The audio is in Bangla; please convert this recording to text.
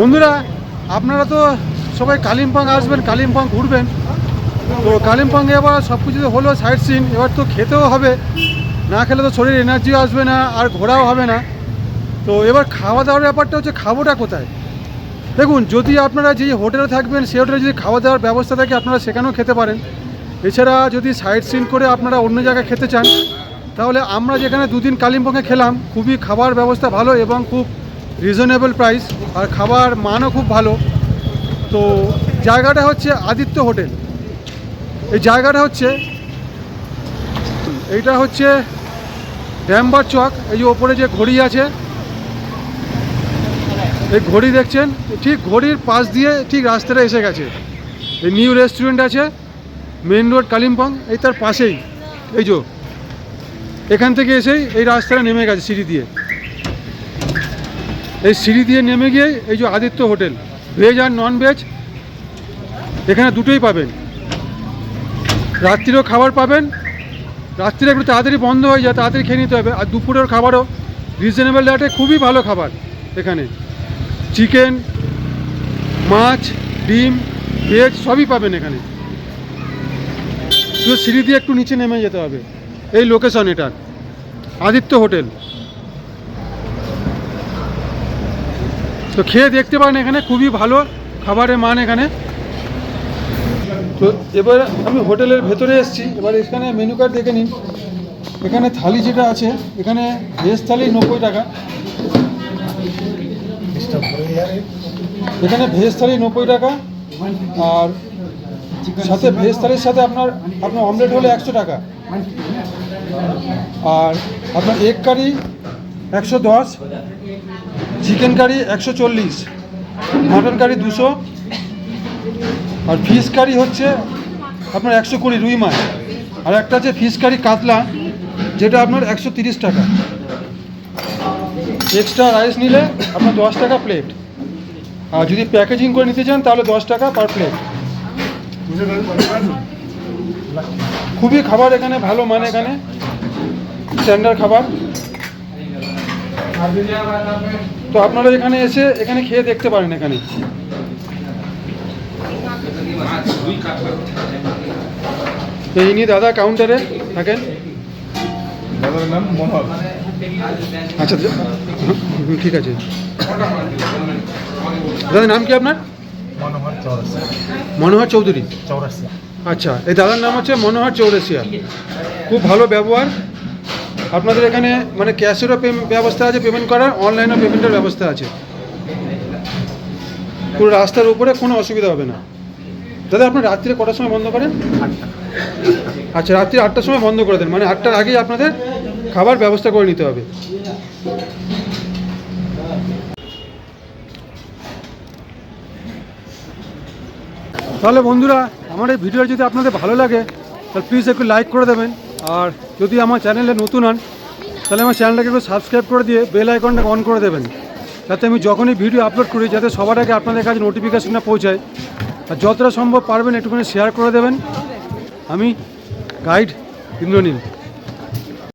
বন্ধুরা, আপনারা তো সবাই কালিম্পং আসবেন, কালিম্পং ঘুরবেন। তো কালিম্পংয়ে এবার সব কিছু হলো সাইড সিন এবার তো খেতেও হবে। না খেলে তো শরীর এনার্জিও আসবে না, আর ঘোরাও হবে না। তো এবার খাওয়া দাওয়ার ব্যাপারটা হচ্ছে খাবোটা কোথায়? দেখুন, যদি আপনারা যেই হোটেলে থাকবেন, সেই হোটেলে যদি খাওয়া দাওয়ার ব্যবস্থা থাকে, আপনারা সেখানেও খেতে পারেন। এছাড়া যদি সাইড সিন করে আপনারা অন্য জায়গায় খেতে চান, তাহলে আমরা যেখানে দুদিন কালিম্পংয়ে খেলাম, খুবই খাবার ব্যবস্থা ভালো এবং খুব রিজনেবল প্রাইস আর খাবার মানও খুব ভালো। তো জায়গাটা হচ্ছে আদিত্য হোটেল। এই জায়গাটা হচ্ছে, এইটা হচ্ছে ড্যাম্বার চক, এই যে ওপরে যে ঘড়ি আছে, এই ঘড়ি দেখছেন? ঠিক ঘড়ির পাশ দিয়ে ঠিক রাস্তাটা এসে গেছে। এই নিউ রেস্টুরেন্ট আছে মেন রোড কালিম্পং, এই তার পাশেই। এই যে, এখান থেকে এসেই এই রাস্তাটা নেমে গেছে সিঁড়ি দিয়ে। এই সিঁড়ি দিয়ে নেমে গিয়ে এই যে আদিত্য হোটেল ভেজ আর নন ভেজ এখানে দুটোই পাবেন। রাত্রিরও খাবার পাবেন। রাত্রিরে একটু তাড়াতাড়ি বন্ধ হয়ে যায়, তাড়াতাড়ি খেয়ে নিতে হবে। আর দুপুরের খাবারও রিজনেবল রেটে খুবই ভালো খাবার এখানে। চিকেন মাছ, ডিম ভেজ সবই পাবেন এখানে। শুধু সিঁড়ি দিয়ে একটু নিচে নেমে যেতে হবে। এই লোকেশন এটার। আদিত্য হোটেল। তো খেয়ে দেখতে পারেন এখানে, খুবই ভালো খাবারের মান এখানে। তো এবার আমি হোটেলের ভেতরে এসেছি। এবার এখানে মেনু কার্ড দেখে নিন। এখানে থালি যেটা আছে, এখানে ভেজ থালি নব্বই টাকা। এখানে ভেজ থালি নব্বই টাকা। আর সাথে ভেজ থালির সাথে আপনার আপনার অমলেট হলে একশো টাকা। আর আপনার এগ কারি একশো দশ। চিকেন কারি একশো চল্লিশ মাটন কারি দুশো, আর ফিশ কারি হচ্ছে আপনার একশো কুড়ি রুই মাছ। আর একটা আছে ফিশ কারি কাতলা, যেটা আপনার একশো তিরিশ টাকা। এক্সট্রা রাইস নিলে আপনার দশ টাকা প্লেট আর যদি প্যাকেজিং করে নিতে চান, তাহলে দশ টাকা পার প্লেট খুবই খাবার এখানে, ভালো মানে এখানে। স্ট্যান্ডার্ড খাবার। তো আপনারা এখানে এসে এখানে খেয়ে দেখতে পারেন এখানে। ইনি দাদা কাউন্টারে থাকেন। দাদার নাম মনোহর। আচ্ছা ঠিক আছে। দাদা নাম কি আপনার? মনোহর চৌধুরী। চৌরাসিয়া আচ্ছা এই দাদার নাম হচ্ছে মনোহর চৌরাসিয়া খুব ভালো ব্যবহার। আপনাদের এখানে মানে ক্যাশেরও ব্যবস্থা আছে পেমেন্ট করার অনলাইনও পেমেন্টের ব্যবস্থা আছে। পুরো রাস্তার উপরে কোনো অসুবিধা হবে না। দাদা আপনার রাত্রিরে কটার সময় বন্ধ করেন? আচ্ছা রাত্রি আটটার সময় বন্ধ করে দেন। মানে আটটার আগেই আপনাদের খাবার ব্যবস্থা করে নিতে হবে। তাহলে বন্ধুরা, আমার এই ভিডিও যদি আপনাদের ভালো লাগে, তাহলে প্লিজ একটু লাইক করে দেবেন। আর যদি আমার চ্যানেলে নতুন হন, তাহলে আমার চ্যানেলটাকে একটু সাবস্ক্রাইব করে দিয়ে বেল আইকনটা অন করে দেবেন। যাতে আমি যখনই ভিডিও আপলোড করি, যাতে সবার আগে আপনাদের কাছে নোটিফিকেশনটা পৌঁছায়। আর যতটা সম্ভব পারবেন একটুখানি শেয়ার করে দেবেন। আমি গাইড ইন্দ্রনীল।